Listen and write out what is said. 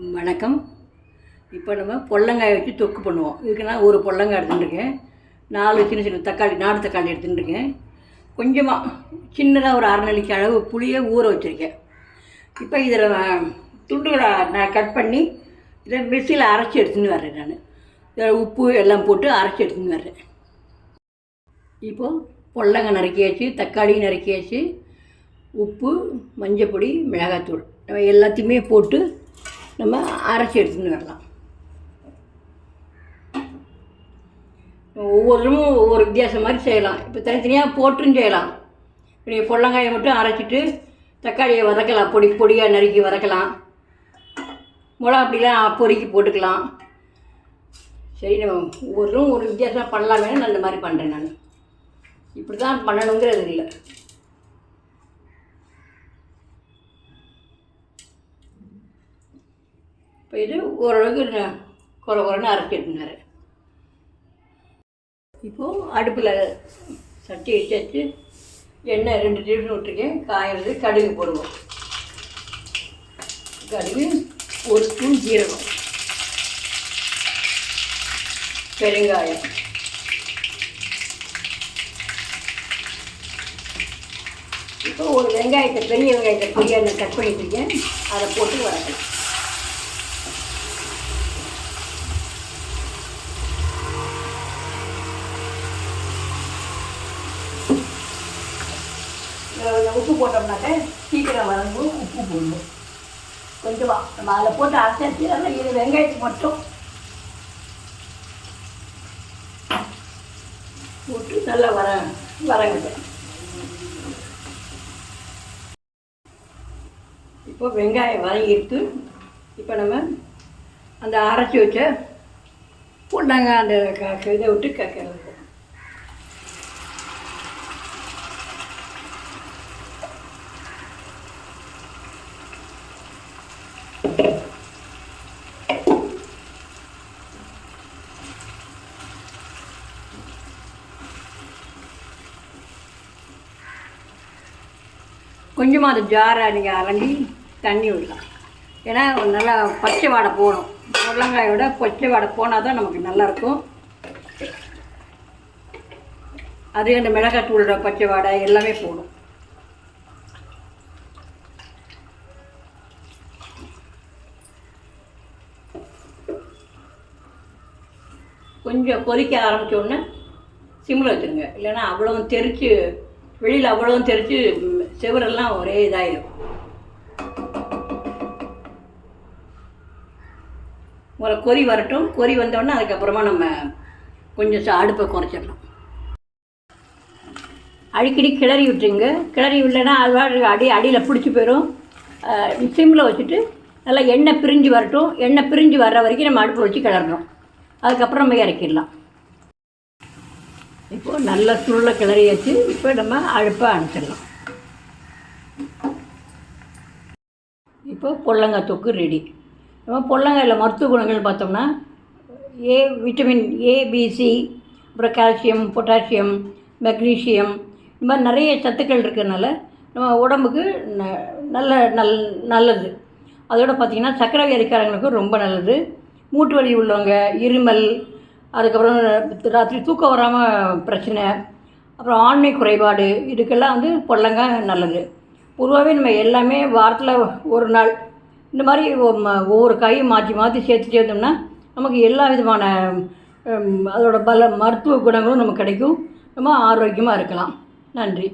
வணக்கம். இப்போ நம்ம பொள்ளங்காய் வச்சு தொக்கு பண்ணுவோம். இதுக்கு நான் ஒரு பொள்ளங்காய் எடுத்துட்டுருக்கேன் நாலு சின்ன சின்ன தக்காளி நாடு தக்காளி எடுத்துட்டுருக்கேன் கொஞ்சமாக சின்னதாக ஒரு அரை அளவு புளியை ஊற வச்சுருக்கேன். இப்போ இதில் துண்டுகளை நான் கட் பண்ணி இதை மிக்சியில் அரைச்சி எடுத்துன்னு வர்றேன் நான். இதில் உப்பு எல்லாம் போட்டு அரைச்சி எடுத்துன்னு வர்றேன். இப்போது பொள்ளங்காய் நறுக்கியாச்சு தக்காளி நறுக்கியாச்சு உப்பு மஞ்சப்பொடி மிளகாத்தூள். நம்ம எல்லாத்தையுமே போட்டு நம்ம அரைச்சி எடுத்துன்னு வரலாம். ஒவ்வொருத்தரும் ஒவ்வொரு வித்தியாசம் மாதிரி செய்யலாம். இப்போ தனித்தனியாக போட்டும் செய்யலாம். இப்படி பொள்ளங்காயை மட்டும் அரைச்சிட்டு தக்காளியை வதக்கலாம். பொடி பொடியாக நறுக்கி வதக்கலாம். மிளகா அப்படிலாம் பொறுக்கி போட்டுக்கலாம். சரி நம்ம ஒவ்வொருத்தரும் ஒரு வித்தியாசமாக பண்ணலாமே நான் இந்த மாதிரி பண்ணுறேன் நான். இப்படி தான் பண்ணணுங்கிறது இல்லை போயிட்டு ஓரளவுக்கு குறை குறைன்னு அரைச்சிட்டுனாரு. இப்போது அடுப்பில் சட்டி வச்சு எண்ணெய் ரெண்டு டீஸ்பூன் விட்டுருக்கேன். காயிறது கடுகு போடுவோம். கடுகு ஒரு ஸ்பூன் ஜீரகம். பெருங்காயம். இப்போ ஒரு வெங்காயத்தை பெரிய வெங்காயத்தை பொடியாக கட் பண்ணிட்டுருக்கேன் அதை போட்டு வதக்கலாம். உப்பு போட்டோம்னாக்க சீக்கிரம் வதங்கும். உப்பு போடணும் கொஞ்சமாக நம்ம அதில் போட்டு அரைச்சி அதில் இது வெங்காயத்துக்கு மட்டும் போட்டு நல்லா வர வரங்க இப்போ வெங்காயம் வதங்கிருக்கு இப்போ நம்ம அந்த அரைச்சி வச்ச பொண்டாங்க அந்த க க- இதை விட்டு கக்கிறது. கொஞ்சமாக அது ஜாரை நீங்கள் அரைஞ்சி தண்ணி விடலாம். ஏன்னா நல்லா பச்சை வாடை போகணும். உருளங்காயோட பச்சை வாடை போனால் தான் நமக்கு நல்லாயிருக்கும் அது அந்த மிளகாத்தூளோட பச்சை வாடை எல்லாமே போடும் கொஞ்சம் கொதிக்க ஆரம்பித்தோடனே சிம்மில் வச்சுருங்க. இல்லைன்னா அவ்வளோ தெரித்து வெளியில் அவ்வளவும் தெரித்து செவரெல்லாம் ஒரே இதாயிடும் ஒரு கொறி வரட்டும். கொறி வந்தோடனே அதுக்கப்புறமா நம்ம கொஞ்சம் ச- அடுப்பை குறைச்சிடலாம். அடிக்கடி கிளறி விட்டுருங்க. கிளறி விடலைன்னா அது அடி அடியில் பிடிச்சி போயிடும் சிம்மில் வச்சுட்டு நல்லா எண்ணெய் பிரிஞ்சு வரட்டும். எண்ணெய் பிரிஞ்சு வர்ற வரைக்கும் நம்ம அடுப்பு வச்சு கிளறணும். அதுக்கப்புறம் நம்ம இறக்கிடலாம். இப்போது நல்ல சுருளை கிளறியாச்சு இப்போ நம்ம அழுப்பை அணைச்சிடலாம். இப்போ பொல்லங்காய் தொக்கு ரெடி நம்ம பொல்லங்காயில் மருத்துவ குணங்கள் பார்த்தோம்னா ஏ விட்டமின் ஏபிசி அப்புறம் கால்சியம் பொட்டாசியம் மெக்னீசியம் இந்த மாதிரி நிறைய சத்துக்கள் இருக்கிறதுனால நம்ம உடம்புக்கு ந- நல்ல நல் நல்லது. அதோட பார்த்திங்கன்னா சர்க்கரை வியாதிக்காரங்களுக்கு ரொம்ப நல்லது. மூட்டு வலி உள்ளவங்க இருமல் அதுக்கப்புறம் ராத்திரி தூக்கம் வராமல் பிரச்சனை அப்புறம் ஆண்மை குறைபாடு இதுக்கெல்லாம் வந்து பொள்ளங்காய் நல்லது. பொதுவாகவே நம்ம எல்லாமே வாரத்தில் ஒரு நாள் இந்த மாதிரி ஒவ்வொரு காயும் மாற்றி மாற்றி சேர்த்து சேர்த்தோம்னா நமக்கு எல்லா விதமான அதோட பல மருத்துவ குணங்களும் நமக்கு கிடைக்கும். நம்ம ஆரோக்கியமாக இருக்கலாம். நன்றி.